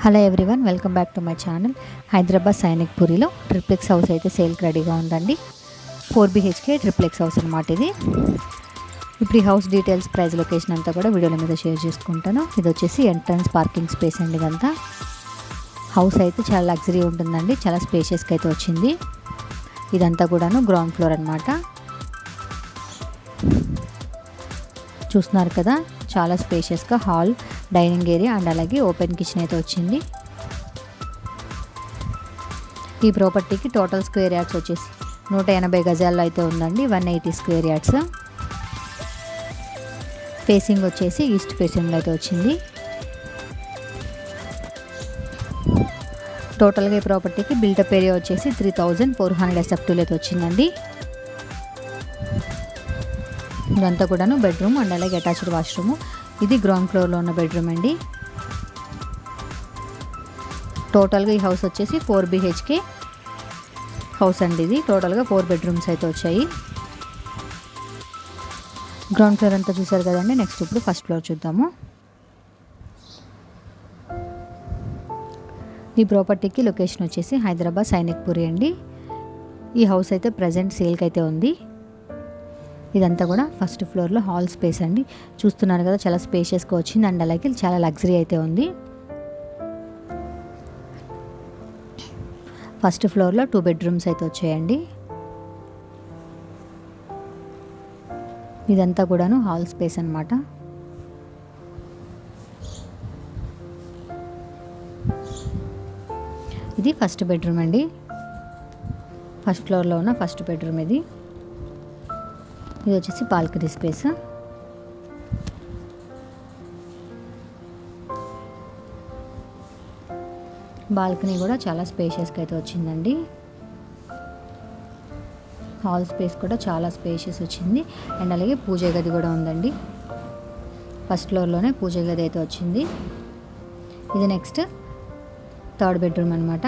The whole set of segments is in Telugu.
Hello everyone welcome back to my channel. Hyderabad Sainik పూరిలో triplex house అయితే సేల్కి రెడీగా ఉందండి. ఫోర్ బీహెచ్కే ట్రిప్లెక్స్ హౌస్ అనమాట ఇది. ఇప్పుడు ఈ హౌస్ డీటెయిల్స్ ప్రైస్ లొకేషన్ అంతా కూడా వీడియోల మీద షేర్ చేసుకుంటాను. ఇది వచ్చేసి ఎంట్రన్స్ పార్కింగ్ స్పేస్ అండి ఇదంతా. హౌస్ అయితే చాలా లగ్జరీ ఉంటుందండి చాలా స్పేషియస్గా అయితే వచ్చింది. ఇదంతా కూడాను గ్రౌండ్ ఫ్లోర్ అనమాట చూస్తున్నారు కదా చాలా స్పేషియస్గా హాల్ డైనింగ్ ఏరియా అండ్ అలాగే ఓపెన్ కిచెన్ అయితే వచ్చింది. ఈ ప్రాపర్టీకి టోటల్ స్క్వేర్ యార్డ్స్ వచ్చేసి నూట ఎనభై గజాల్లో అయితే ఉందండి. One eighty square yards. Facing వచ్చేసి ఈస్ట్ ఫేసింగ్లో అయితే వచ్చింది. టోటల్గా ఈ ప్రాపర్టీకి బిల్డప్ ఏరియా వచ్చేసి త్రీ థౌజండ్ ఫోర్ హండ్రెడ్ ఎస్ఎఫ్టీలో అయితే వచ్చిందండి. ఇదంతా కూడాను బెడ్రూమ్ అండ్ అలాగే అటాచ్డ్ వాష్రూమ్. ఇది గ్రౌండ్ ఫ్లోర్లో ఉన్న బెడ్రూమ్ అండి. టోటల్గా ఈ హౌస్ వచ్చేసి ఫోర్ బిహెచ్కే హౌస్ అండి ఇది. టోటల్గా ఫోర్ బెడ్రూమ్స్ అయితే వచ్చాయి. గ్రౌండ్ ఫ్లోర్ అంతా చూసారు కదండి. నెక్స్ట్ ఇప్పుడు ఫస్ట్ ఫ్లోర్ చూద్దాము. ఈ ప్రాపర్టీకి లొకేషన్ వచ్చేసి హైదరాబాద్ సైనిక్పురి అండి. ఈ హౌస్ అయితే ప్రజెంట్ సేల్కి అయితే ఉంది. ఇదంతా కూడా ఫస్ట్ ఫ్లోర్లో హాల్ స్పేస్ అండి. చూస్తున్నారు కదా చాలా స్పేషియస్గా వచ్చింది. అండ్ అలాగే చాలా లగ్జరీ అయితే ఉంది. ఫస్ట్ ఫ్లోర్లో టూ బెడ్రూమ్స్ అయితే వచ్చాయండి. ఇదంతా కూడాను హాల్ స్పేస్ అనమాట ఇది ఫస్ట్ బెడ్రూమ్ అండి. ఫస్ట్ ఫ్లోర్లో ఉన్న ఫస్ట్ బెడ్రూమ్ ఇది. ఇది వచ్చేసి బాల్కనీ స్పేస్ బాల్కనీ కూడా చాలా స్పేషియస్గా అయితే వచ్చిందండి. హాల్ స్పేస్ కూడా చాలా స్పేషియస్ వచ్చింది. అండ్ అలాగే పూజ గది కూడా ఉందండి. ఫస్ట్ ఫ్లోర్లోనే పూజ గది అయితే వచ్చింది. ఇది నెక్స్ట్ థర్డ్ బెడ్రూమ్ అనమాట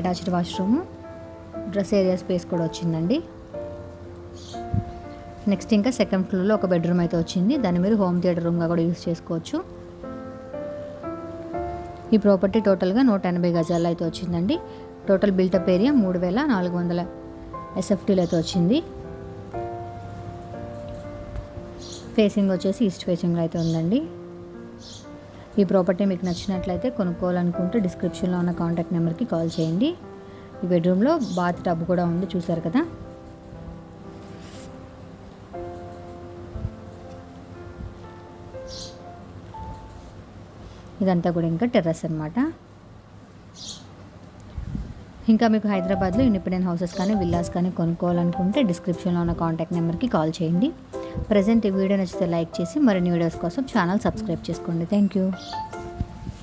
attached washroom. Dress area space కూడా వచ్చిందండి. నెక్స్ట్ ఇంకా సెకండ్ ఫ్లోర్లో ఒక బెడ్రూమ్ అయితే వచ్చింది. దాన్ని మీరు హోమ్ థియేటర్ రూమ్గా కూడా యూస్ చేసుకోవచ్చు. ఈ ప్రాపర్టీ టోటల్గా నూట ఎనభై గజాలు అయితే వచ్చిందండి. టోటల్ బిల్టప్ ఏరియా మూడు వేల నాలుగు వందల ఎస్ఎఫ్టీలు అయితే వచ్చింది. ఫేసింగ్ వచ్చేసి ఈస్ట్ ఫేసింగ్లో అయితే ఉందండి. ఈ ప్రాపర్టీ మీకు నచ్చినట్లయితే కొనుక్కోవాలనుకుంటే డిస్క్రిప్షన్లో ఉన్న కాంటాక్ట్ నెంబర్కి కాల్ చేయండి. ఈ బెడ్రూమ్లో బాత్ టబ్ కూడా ఉంది చూసారు కదా? ఇదంతా కూడా ఇంకా టెర్రస్ అనమాట ఇంకా మీకు హైదరాబాద్లో ఇండిపెండెంట్ హౌసెస్ కానీ విల్లాస్ కానీ కొనుక్కోవాలనుకుంటే డిస్క్రిప్షన్లో ఉన్న కాంటాక్ట్ నెంబర్కి కాల్ చేయండి. ప్రజెంట్ ఈ వీడియో నచ్చితే లైక్ చేసి మరిన్ని వీడియోస్ కోసం ఛానల్ సబ్స్క్రైబ్ చేసుకోండి. Thank you.